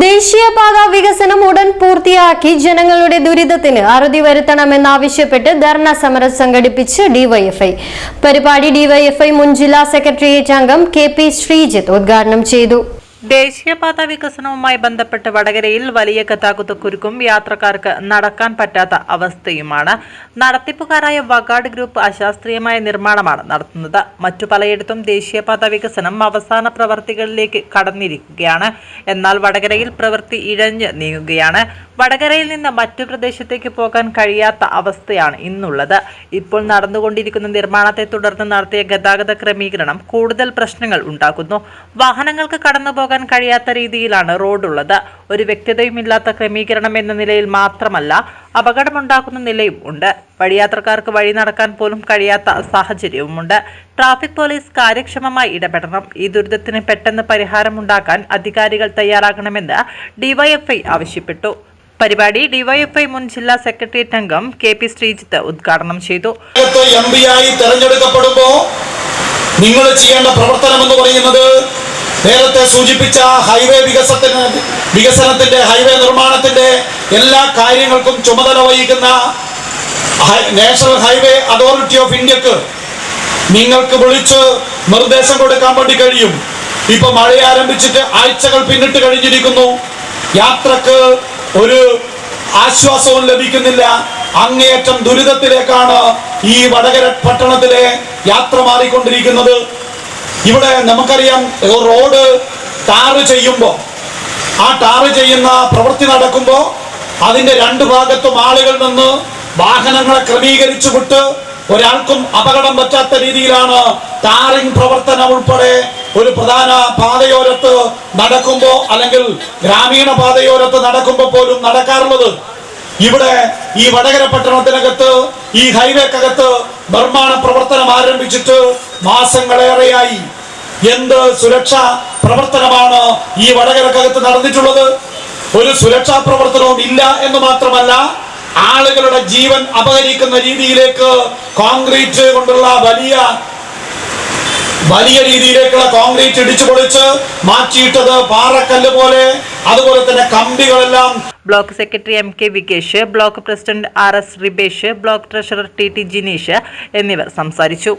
ദേശീയപാത വികസനം ഉടൻ പൂർത്തിയാക്കി ജനങ്ങളുടെ ദുരിതത്തിന് അറുതി വരുത്തണമെന്നാവശ്യപ്പെട്ട് ധർണ സമരം സംഘടിപ്പിച്ച് ഡിവൈഎഫ്ഐ. പരിപാടി ഡിവൈഎഫ്ഐ മുൻ ജില്ലാ സെക്രട്ടേറിയറ്റ് അംഗം കെ പി ശ്രീജിത്ത് ഉദ്ഘാടനം ചെയ്തു. ദേശീയപാത വികസനവുമായി ബന്ധപ്പെട്ട് വടകരയിൽ വലിയ ഗതാഗതക്കുരുക്കും യാത്രക്കാർക്ക് നടക്കാൻ പറ്റാത്ത അവസ്ഥയുമാണ്. നടത്തിപ്പുകാരായ വഗാഡ് ഗ്രൂപ്പ് അശാസ്ത്രീയമായ നിർമ്മാണമാണ് നടത്തുന്നത്. മറ്റു പലയിടത്തും ദേശീയപാത വികസനം അവസാന പ്രവർത്തികളിലേക്ക് കടന്നിരിക്കുകയാണ്. എന്നാൽ വടകരയിൽ പ്രവൃത്തി ഇഴഞ്ഞ് നീങ്ങുകയാണ്. വടകരയിൽ നിന്ന് മറ്റു പ്രദേശത്തേക്ക് പോകാൻ കഴിയാത്ത അവസ്ഥയാണ് ഇന്നുള്ളത്. ഇപ്പോൾ നടന്നുകൊണ്ടിരിക്കുന്ന നിർമ്മാണത്തെ തുടർന്ന് നടത്തിയ ഗതാഗത ക്രമീകരണം കൂടുതൽ പ്രശ്നങ്ങൾ ഉണ്ടാക്കുന്നു. വാഹനങ്ങൾക്ക് കടന്നു പോകാൻ കഴിയാത്ത രീതിയിലാണ് റോഡുള്ളത്. ഒരു വ്യക്തതയുമില്ലാത്ത ക്രമീകരണം എന്ന നിലയിൽ മാത്രമല്ല അപകടമുണ്ടാക്കുന്ന നിലയും ഉണ്ട്. വഴിയാത്രക്കാർക്ക് വഴി നടക്കാൻ പോലും കഴിയാത്ത സാഹചര്യവുമുണ്ട്. ട്രാഫിക് പോലീസ് കാര്യക്ഷമമായി ഇടപെടണം. ഈ ദുരിതത്തിന് പെട്ടെന്ന് പരിഹാരമുണ്ടാക്കാൻ അധികാരികൾ തയ്യാറാകണമെന്ന് ഡിവൈഎഫ്ഐ ആവശ്യപ്പെട്ടു. പരിപാടി ഡിവൈഎഫ്ഐ മുൻ ജില്ലാ സെക്രട്ടേറിയറ്റ് അംഗം കെ പി ശ്രീജിത്ത് ഉദ്ഘാടനം ചെയ്തു. എം പി ആയി തെരഞ്ഞെടുക്കപ്പെടുമ്പോൾ നിങ്ങൾ ചെയ്യേണ്ട പ്രവർത്തനം എന്ന് പറയുന്നത് നേരത്തെ സൂചിപ്പിച്ച ഹൈവേ വികസനത്തിന് വികസനത്തിന്റെ ഹൈവേ നിർമ്മാണത്തിന്റെ എല്ലാ കാര്യങ്ങൾക്കും ചുമതല വഹിക്കുന്ന നാഷണൽ ഹൈവേ അതോറിറ്റി ഓഫ് ഇന്ത്യയ്ക്ക് നിങ്ങൾക്ക് വിളിച്ച് നിർദ്ദേശം കൊടുക്കാൻ വേണ്ടി കഴിയും. ഇപ്പൊ മഴ ആരംഭിച്ചിട്ട് ആഴ്ചകൾ പിന്നിട്ട് കഴിഞ്ഞിരിക്കുന്നു. യാത്രയ്ക്ക് ഒരു ആശ്വാസവും ലഭിക്കുന്നില്ല. അങ്ങേയറ്റം ദുരിതത്തിലേക്കാണ് ഈ വടകര പട്ടണത്തിലെ യാത്ര മാറിക്കൊണ്ടിരിക്കുന്നത്. ഇവിടെ നമുക്കറിയാം റോഡ് ടാറ് ചെയ്യുമ്പോൾ ആ ടാറ് ചെയ്യുന്ന പ്രവൃത്തി നടക്കുമ്പോൾ അതിന്റെ രണ്ട് ഭാഗത്തും ആളുകൾ നിന്ന് വാഹനങ്ങളെ ക്രമീകരിച്ചു വിട്ട് ഒരാൾക്കും അപകടം പറ്റാത്ത രീതിയിലാണ് ടാറിംഗ് പ്രവർത്തനം ഉൾപ്പെടെ ഒരു പ്രധാന പാതയോരത്ത് നടക്കുമ്പോൾ അല്ലെങ്കിൽ ഗ്രാമീണ പാതയോരത്ത് നടക്കുമ്പോൾ പോലും നടക്കാറുള്ളത്. ഇവിടെ ഈ വടകര പട്ടണത്തിനകത്ത് ഈ ഹൈവേക്കകത്ത് നിർമ്മാണ പ്രവർത്തനം ആരംഭിച്ചിട്ട് മാസങ്ങളേറെയായി. എന്ത് സുരക്ഷാ പ്രവർത്തനമാണ് ഈ വടകരക്കകത്ത് നടന്നിട്ടുള്ളത്? ഒരു സുരക്ഷാ പ്രവർത്തനവും ഇല്ല എന്ന് മാത്രമല്ല ആളുകളുടെ ജീവൻ അപഹരിക്കുന്ന രീതിയിലേക്ക് കോൺക്രീറ്റ് കൊണ്ടുള്ള വലിയ വലിയ രീതിയിലേക്കുള്ള കോൺക്രീറ്റ് ഇടിച്ചു പൊളിച്ച് മാറ്റിയിട്ടത് പാറക്കല്ല് പോലെ അതുപോലെ തന്നെ കമ്പികളെല്ലാം block secretary M K Vikesh block president R S Ribesh block treasurer T T Jineesh എന്നിവർ സംസാരിച്ചു.